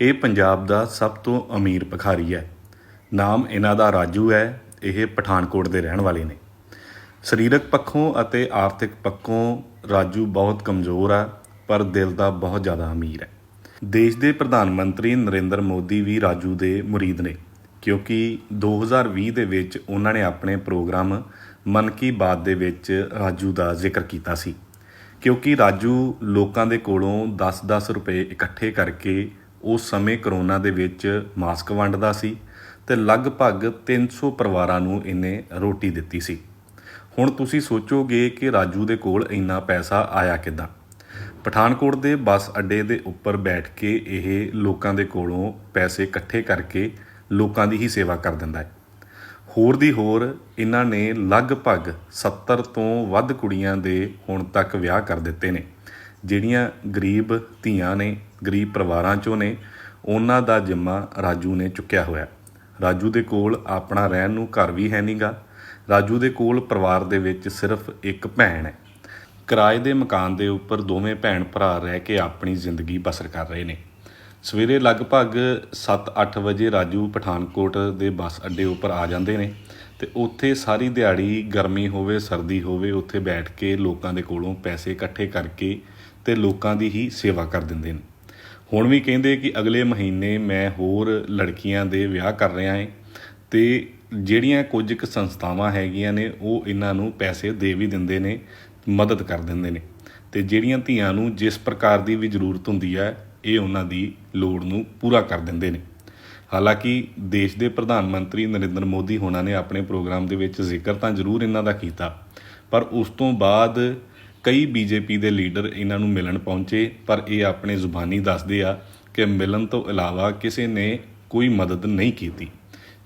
ਇਹ ਪੰਜਾਬ ਦਾ ਸਭ ਤੋਂ ਅਮੀਰ ਭਿਖਾਰੀ ਹੈ। ਨਾਮ ਇਹਨਾਂ ਦਾ ਰਾਜੂ ਹੈ। ਇਹ ਪਠਾਨਕੋਟ ਦੇ ਰਹਿਣ ਵਾਲੇ ਨੇ। ਸਰੀਰਕ ਪੱਖੋਂ ਅਤੇ ਆਰਥਿਕ ਪੱਖੋਂ ਰਾਜੂ ਬਹੁਤ ਕਮਜ਼ੋਰ ਹੈ ਪਰ ਦਿਲ ਦਾ ਬਹੁਤ ਜ਼ਿਆਦਾ ਅਮੀਰ ਹੈ। ਦੇਸ਼ ਦੇ ਪ੍ਰਧਾਨ ਮੰਤਰੀ ਨਰਿੰਦਰ ਮੋਦੀ ਵੀ ਰਾਜੂ ਦੇ ਮੁਰੀਦ ਨੇ, ਕਿਉਂਕਿ 2020 ਦੇ ਵਿੱਚ ਉਹਨਾਂ ਨੇ ਆਪਣੇ ਪ੍ਰੋਗਰਾਮ ਮਨ ਕੀ ਬਾਤ ਦੇ ਵਿੱਚ ਰਾਜੂ ਦਾ ਜ਼ਿਕਰ ਕੀਤਾ ਸੀ। ਕਿਉਂਕਿ ਰਾਜੂ ਲੋਕਾਂ ਦੇ ਕੋਲੋਂ 10-10 ਰੁਪਏ ਇਕੱਠੇ ਕਰਕੇ ਉਸ ਸਮੇਂ ਕਰੋਨਾ ਦੇ ਵਿੱਚ ਮਾਸਕ ਵੰਡਦਾ ਸੀ ਤੇ ਲਗਭਗ 300 ਪਰਿਵਾਰਾਂ ਨੂੰ ਇਹਨੇ ਰੋਟੀ ਦਿੱਤੀ ਸੀ। ਹੁਣ ਤੁਸੀਂ ਸੋਚੋਗੇ ਕਿ ਰਾਜੂ ਦੇ ਕੋਲ ਇੰਨਾ ਪੈਸਾ ਆਇਆ ਕਿੱਦਾਂ? ਪਠਾਨਕੋਟ ਦੇ ਬੱਸ ਅੱਡੇ ਦੇ ਉੱਪਰ ਬੈਠ ਕੇ ਇਹ ਲੋਕਾਂ ਦੇ ਕੋਲੋਂ ਪੈਸੇ ਇਕੱਠੇ ਕਰਕੇ ਲੋਕਾਂ ਦੀ ਹੀ ਸੇਵਾ ਕਰ ਦਿੰਦਾ ਹੈ। ਹੋਰ ਦੀ ਹੋਰ, ਇਹਨਾਂ ਨੇ ਲਗਭਗ 70 ਤੋਂ ਵੱਧ ਕੁੜੀਆਂ ਦੇ ਹੁਣ ਤੱਕ ਵਿਆਹ ਕਰ ਦਿੱਤੇ ਨੇ। ਜਿਹੜੀਆਂ ਗਰੀਬ ਧੀਆਂ ਨੇ, ਗਰੀਬ ਪਰਿਵਾਰਾਂ ਚੋਂ ਨੇ, ਉਹਨਾਂ ਦਾ ਜਿੰਮਾ ਰਾਜੂ ਨੇ ਚੁੱਕਿਆ ਹੋਇਆ। ਰਾਜੂ ਦੇ ਕੋਲ ਆਪਣਾ ਰਹਿਣ ਨੂੰ ਘਰ ਵੀ ਹੈ ਨਹੀਂਗਾ ਰਾਜੂ ਦੇ ਕੋਲ ਪਰਿਵਾਰ ਦੇ ਵਿੱਚ ਸਿਰਫ ਇੱਕ ਭੈਣ ਹੈ। ਕਿਰਾਏ ਦੇ ਮਕਾਨ ਦੇ ਉੱਪਰ ਦੋਵੇਂ ਭੈਣ ਭਰਾ ਰਹਿ ਕੇ ਆਪਣੀ ਜ਼ਿੰਦਗੀ ਬਸਰ ਕਰ ਰਹੇ ਨੇ। ਸਵੇਰੇ ਲਗਭਗ 7-8 ਵਜੇ ਰਾਜੂ ਪਠਾਨਕੋਟ ਦੇ ਬੱਸ ਅੱਡੇ ਉੱਪਰ ਆ ਜਾਂਦੇ ਨੇ। ਤੇ ਉੱਥੇ ਸਾਰੀ ਦਿਹਾੜੀ ਗਰਮੀ ਹੋਵੇ, ਸਰਦੀ ਹੋਵੇ, ਉੱਥੇ ਬੈਠ ਕੇ ਲੋਕਾਂ ਦੇ ਕੋਲੋਂ ਪੈਸੇ ਇਕੱਠੇ ਕਰਕੇ ਤੇ ਲੋਕਾਂ ਦੀ ਹੀ ਸੇਵਾ ਕਰ ਦਿੰਦੇ ਨੇ। ਹੁਣ ਵੀ ਕਹਿੰਦੇ ਕਿ ਅਗਲੇ ਮਹੀਨੇ ਮੈਂ ਹੋਰ ਲੜਕੀਆਂ ਦੇ ਵਿਆਹ ਕਰ ਰਿਹਾ ਹਾਂ ਤੇ ਜਿਹੜੀਆਂ ਕੁਝ ਕੁ ਸੰਸਥਾਵਾਂ ਹੈਗੀਆਂ ਨੇ, ਉਹ ਇਹਨਾਂ ਨੂੰ ਪੈਸੇ ਦੇ ਵੀ ਦਿੰਦੇ ਨੇ, ਮਦਦ ਕਰ ਦਿੰਦੇ ਨੇ। ਤੇ ਜਿਹੜੀਆਂ ਧੀਆਂ ਨੂੰ ਜਿਸ ਪ੍ਰਕਾਰ ਦੀ ਵੀ ਜ਼ਰੂਰਤ ਹੁੰਦੀ ਹੈ ਇਹ ਉਹਨਾਂ ਦੀ ਲੋੜ ਨੂੰ ਪੂਰਾ ਕਰ ਦਿੰਦੇ ਨੇ। ਹਾਲਾਂਕਿ ਦੇਸ਼ ਦੇ ਪ੍ਰਧਾਨ ਮੰਤਰੀ ਨਰਿੰਦਰ ਮੋਦੀ ਹੋਣਾ ਨੇ ਆਪਣੇ ਪ੍ਰੋਗਰਾਮ ਦੇ ਵਿੱਚ ਜ਼ਿਕਰ ਤਾਂ ਜ਼ਰੂਰ ਇਹਨਾਂ ਦਾ ਕੀਤਾ, ਪਰ ਉਸ ਤੋਂ ਬਾਅਦ ਕਈ ਬੀਜੇਪੀ ਦੇ ਲੀਡਰ ਇਹਨਾਂ ਨੂੰ ਮਿਲਣ ਪਹੁੰਚੇ, ਪਰ ਇਹ ਆਪਣੇ ਜ਼ੁਬਾਨੀ ਦੱਸਦੇ ਆ ਕਿ ਮਿਲਣ ਤੋਂ ਇਲਾਵਾ ਕਿਸੇ ਨੇ ਕੋਈ ਮਦਦ ਨਹੀਂ ਕੀਤੀ।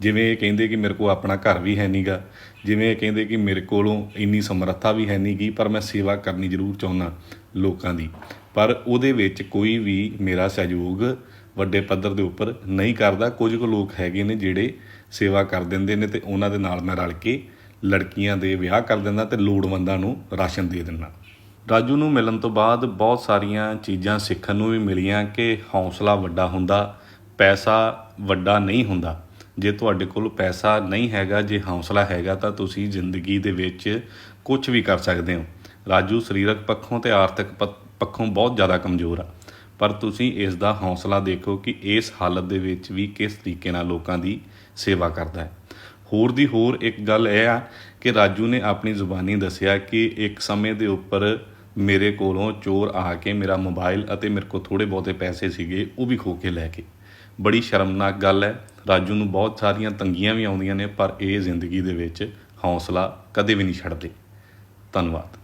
ਜਿਵੇਂ ਇਹ ਕਹਿੰਦੇ ਕਿ ਮੇਰੇ ਕੋਲ ਆਪਣਾ ਘਰ ਵੀ ਹੈ ਨਹੀਂਗਾ ਜਿਵੇਂ ਇਹ ਕਹਿੰਦੇ ਕਿ ਮੇਰੇ ਕੋਲੋਂ ਇੰਨੀ ਸਮਰੱਥਾ ਵੀ ਹੈ ਨਹੀਂਗੀ ਪਰ ਮੈਂ ਸੇਵਾ ਕਰਨੀ ਜ਼ਰੂਰ ਚਾਹੁੰਦਾ ਲੋਕਾਂ ਦੀ। ਪਰ ਉਹਦੇ ਵਿੱਚ ਕੋਈ ਵੀ ਮੇਰਾ ਸਹਿਯੋਗ ਵੱਡੇ ਪੱਧਰ ਦੇ ਉੱਪਰ ਨਹੀਂ ਕਰਦਾ। ਕੁਝ ਕੁ ਲੋਕ ਹੈਗੇ ਨੇ ਜਿਹੜੇ ਸੇਵਾ ਕਰ ਦਿੰਦੇ ਨੇ ਤੇ ਉਹਨਾਂ ਦੇ ਨਾਲ ਮੈਂ ਰਲ ਕੇ ਲੜਕੀਆਂ ਦੇ ਵਿਆਹ ਕਰ ਦਿੰਦਾ ਤੇ ਲੋੜਵੰਦਾਂ ਨੂੰ ਰਾਸ਼ਨ ਦੇ ਦਿੰਦਾ। ਰਾਜੂ ਨੂੰ ਮਿਲਣ ਤੋਂ ਬਾਅਦ ਬਹੁਤ ਸਾਰੀਆਂ ਚੀਜ਼ਾਂ ਸਿੱਖਣ ਨੂੰ ਵੀ ਮਿਲੀਆਂ ਕਿ ਹੌਸਲਾ ਵੱਡਾ ਹੁੰਦਾ, ਪੈਸਾ ਵੱਡਾ ਨਹੀਂ ਹੁੰਦਾ। ਜੇ ਤੁਹਾਡੇ ਕੋਲ ਪੈਸਾ ਨਹੀਂ ਹੈਗਾ, ਜੇ ਹੌਸਲਾ ਹੈਗਾ ਤਾਂ ਤੁਸੀਂ ਜ਼ਿੰਦਗੀ ਦੇ ਵਿੱਚ ਕੁਝ ਵੀ ਕਰ ਸਕਦੇ ਹੋ। ਰਾਜੂ ਸਰੀਰਕ ਪੱਖੋਂ ਤੇ ਆਰਥਿਕ ਪ- ਪੱਖੋਂ ਬਹੁਤ ਜ਼ਿਆਦਾ ਕਮਜ਼ੋਰ ਆ। ਪਰ ਤੁਸੀਂ ਇਸ ਦਾ ਹੌਸਲਾ ਦੇਖੋ ਕਿ ਇਸ ਹਾਲਤ ਦੇ ਵਿੱਚ ਵੀ ਕਿਸ ਤਰੀਕੇ ਨਾਲ ਲੋਕਾਂ ਦੀ ਸੇਵਾ ਕਰਦਾ ਹੈ। ਹੋਰ ਦੀ ਹੋਰ ਇੱਕ ਗੱਲ ਇਹ ਆ ਕਿ ਰਾਜੂ ਨੇ ਆਪਣੀ ਜ਼ੁਬਾਨੀ ਦੱਸਿਆ ਕਿ ਇੱਕ ਸਮੇਂ ਦੇ ਉੱਪਰ ਮੇਰੇ ਕੋਲੋਂ ਚੋਰ ਆ ਕੇ ਮੇਰਾ ਮੋਬਾਈਲ ਅਤੇ ਮੇਰੇ ਕੋਲ ਥੋੜੇ ਬਹੁਤੇ ਪੈਸੇ ਸੀਗੇ, ਉਹ ਵੀ ਖੋ ਕੇ ਲੈ ਗਏ। ਬੜੀ ਸ਼ਰਮਨਾਕ ਗੱਲ ਹੈ। ਰਾਜੂ ਨੂੰ ਬਹੁਤ ਸਾਰੀਆਂ ਤੰਗੀਆਂ ਵੀ ਆਉਂਦੀਆਂ ਨੇ, ਪਰ ਇਹ ਜ਼ਿੰਦਗੀ ਦੇ ਵਿੱਚ ਹੌਸਲਾ ਕਦੇ ਵੀ ਨਹੀਂ ਛੱਡਦੇ। ਧੰਨਵਾਦ।